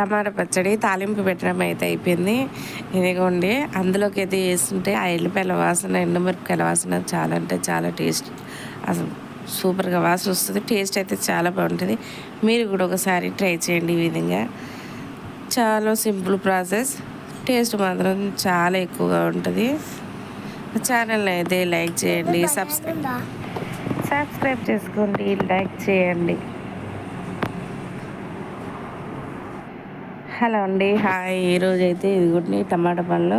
టమాటా పచ్చడి తాలింపు పెట్టడం అయితే అయిపోయింది. ఇదిగోండి అందులోకి అయితే వేస్తుంటే ఆ ఎల్లిపాయల వాసన ఎండుమిరపకాయల వాసన చాలా అంటే చాలా టేస్ట్. అసలు సూపర్గా వాసన వస్తుంది. టేస్ట్ అయితే చాలా బాగుంటుంది. మీరు కూడా ఒకసారి ట్రై చేయండి ఈ విధంగా. చాలా సింపుల్ ప్రాసెస్. టేస్ట్ మాత్రం చాలా ఎక్కువగా ఉంటుంది. ఛానల్ని అయితే లైక్ చేయండి సబ్స్క్రైబ్ సబ్స్క్రైబ్ చేసుకోండి లైక్ చేయండి. హలో అండి హాయ్. ఈరోజు అయితే ఇదిగుడిని టమాటా పండ్లు.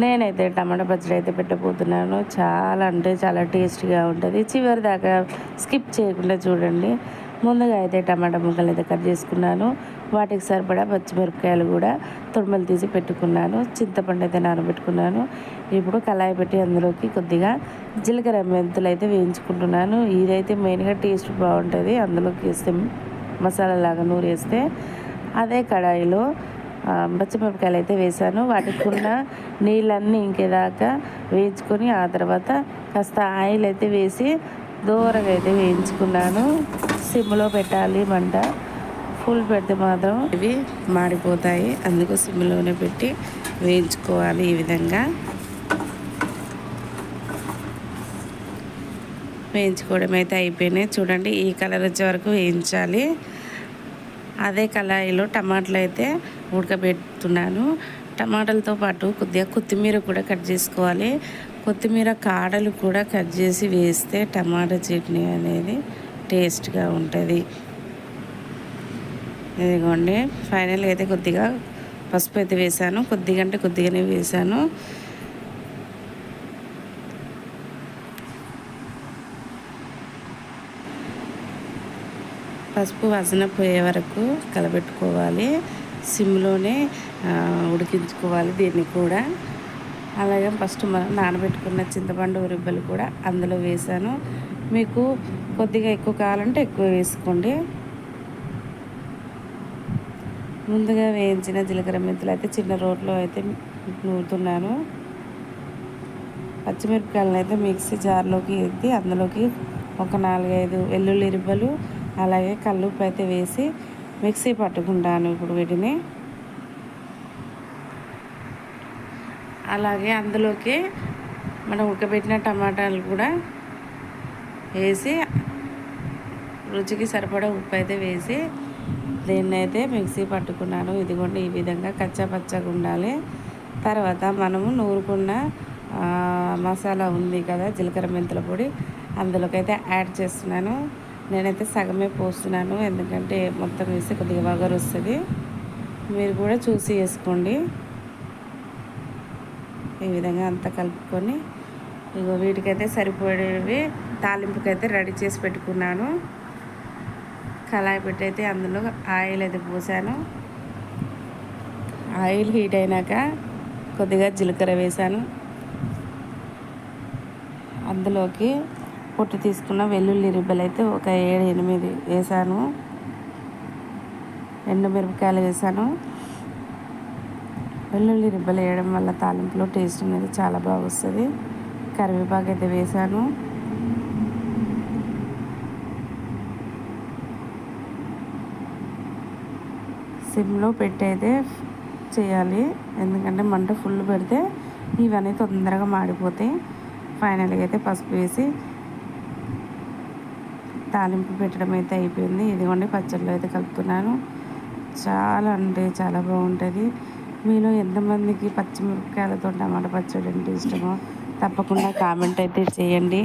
నేనైతే టమాటా పచ్చడి అయితే పెట్టబోతున్నాను. చాలా అంటే చాలా టేస్టీగా ఉంటుంది. చివరి దాకా స్కిప్ చేయకుండా చూడండి. ముందుగా అయితే టమాటా ముక్కలు అయితే కట్ చేసుకున్నాను. వాటికి సరిపడా పచ్చిమిరపకాయలు కూడా తుడుమలు తీసి పెట్టుకున్నాను. చింతపండు అయితే నానబెట్టుకున్నాను. ఇప్పుడు కళాయి పెట్టి అందులోకి కొద్దిగా జీలకర్ర మెంతులు అయితే వేయించుకుంటున్నాను. ఇదైతే మెయిన్గా టేస్ట్ బాగుంటుంది. అందులోకి వేస్తే మసాలా లాగా నూరేస్తే అదే కడాయిలో పచ్చిమిరపకాయలు అయితే వేసాను. వాటికి ఉన్న నీళ్ళన్నీ ఇంకేదాకా వేయించుకొని ఆ తర్వాత కాస్త ఆయిల్ అయితే వేసి దూరగా అయితే వేయించుకున్నాను. సిమ్లో పెట్టాలి మంట. ఫుల్ పెడితే మాత్రం ఇవి మాడిపోతాయి. అందుకు సిమ్లోనే పెట్టి వేయించుకోవాలి ఈ విధంగా. వేయించుకోవడం అయితే అయిపోయినాయి. చూడండి ఈ కలర్ వచ్చే వరకు వేయించాలి. అదే కళాయిలో టమాటాలు అయితే ఉడకబెడుతున్నాను. టమాటాలతో పాటు కొద్దిగా కొత్తిమీర కూడా కట్ చేసుకోవాలి. కొత్తిమీర కాడలు కూడా కట్ చేసి వేస్తే టమాటా చట్నీ అనేది టేస్ట్గా ఉంటుంది. ఇదిగోండి ఫైనల్గా అయితే కొద్దిగా పసుపు అయితే వేసాను. కొద్దిగా అంటే కొద్దిగానే వేసాను. పసుపు వాసన పోయే వరకు కలబెట్టుకోవాలి. సిమ్లోనే ఉడికించుకోవాలి దీన్ని కూడా. అలాగే ఫస్ట్ మనం నానబెట్టుకున్న చింతపండు రిబ్బలు కూడా అందులో వేసాను. మీకు కొద్దిగా ఎక్కువ కావాలంటే ఎక్కువ వేసుకోండి. ముందుగా వేయించిన జీలకర్ర మెంతులు అయితే చిన్న రోట్లో అయితే నూరుతున్నాను. పచ్చిమిరపకాయలను అయితే మిక్సీ జార్లోకి ఎత్తి అందులోకి ఒక నాలుగైదు వెల్లుల్లి రిబ్బలు అలాగే కల్లుప్పు అయితే వేసి మిక్సీ పట్టుకుంటాను ఇప్పుడు వీటిని. అలాగే అందులోకి మనం ఉడకబెట్టిన టమాటాలు కూడా వేసి రుచికి సరిపడా ఉప్పు అయితే వేసి దీన్ని అయితే మిక్సీ పట్టుకున్నాను. ఇదిగోండి ఈ విధంగా కచ్చపచ్చగా ఉండాలి. తర్వాత మనము నూరుకున్న మసాలా ఉంది కదా జీలకర్ర మెంతుల పొడి అందులోకైతే యాడ్ చేస్తున్నాను. నేనైతే సగమే పోస్తున్నాను ఎందుకంటే మొత్తం వేస్తే కొద్దిగా వగరు వస్తుంది. మీరు కూడా చూసి వేసుకోండి. ఈ విధంగా అంతా కలుపుకొని ఇగో వీటికైతే సరిపోయేవి తాలింపుకైతే రెడీ చేసి పెట్టుకున్నాను. కళాయి పెట్టి అయితే అందులో ఆయిల్ అయితే పోసాను. ఆయిల్ హీట్ అయినాక కొద్దిగా జీలకర్ర వేసాను. అందులోకి పొట్టు తీసుకున్న వెల్లుల్లి రిబ్బలు అయితే ఒక ఏడు ఎనిమిది వేసాను. ఎండు మిరపకాయలు వేసాను. వెల్లుల్లి రిబ్బలు వేయడం వల్ల తాలింపులో టేస్ట్ అనేది చాలా బాగా వస్తుంది కరివేపాకు అయితే వేసాను. సిమ్లో పెట్టి అయితే చేయాలి. ఎందుకంటే మంట ఫుల్ పెడితే ఇవన్నీ తొందరగా మాడిపోతాయి. ఫైనల్గా అయితే పసుపు వేసి తాలింపు పెట్టడం అయితే అయిపోయింది. ఇదిగోండి పచ్చళ్ళు అయితే కలుపుతున్నాను. చాలా అంటే చాలా బాగుంటుంది. మీలో ఎంతమందికి పచ్చిమిరపకాయలతో టమాటా పచ్చడి అంటే ఇష్టమో తప్పకుండా కామెంట్ అయితే చేయండి.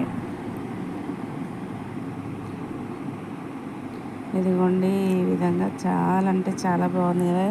ఇదిగోండి ఈ విధంగా చాలా అంటే చాలా బాగుంది కదా.